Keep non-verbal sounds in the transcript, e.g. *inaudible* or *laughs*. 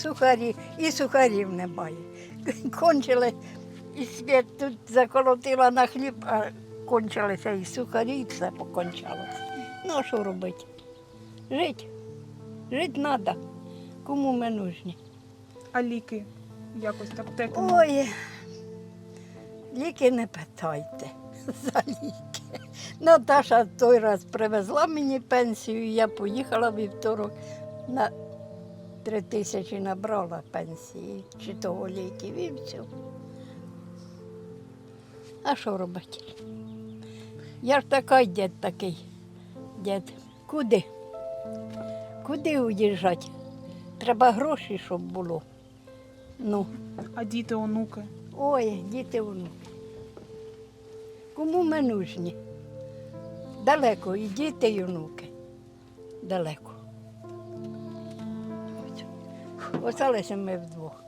сухарі, і сухарів немає. *laughs* Кончили, і світ тут заколотила на хліб, а кончилися і сухарі, і все покончалося. Ну, а що робити? Жить. Жити треба. Кому ми нужні? А ліки? Якось аптеки? Ой, ліки не питайте *laughs* за ліки. Наташа той раз привезла мені пенсію, я поїхала вівторок на три тисячі набрала пенсії чи того ліків і все. А що робити? Я ж така й дід такий. Дід. Куди? Куди уїжджати? Треба гроші, щоб було. Ну. А діти, онуки? Ой, діти внуки. Кому ми нужні? Далеко і діти, і внуки. Далеко. Осталися ми вдвох.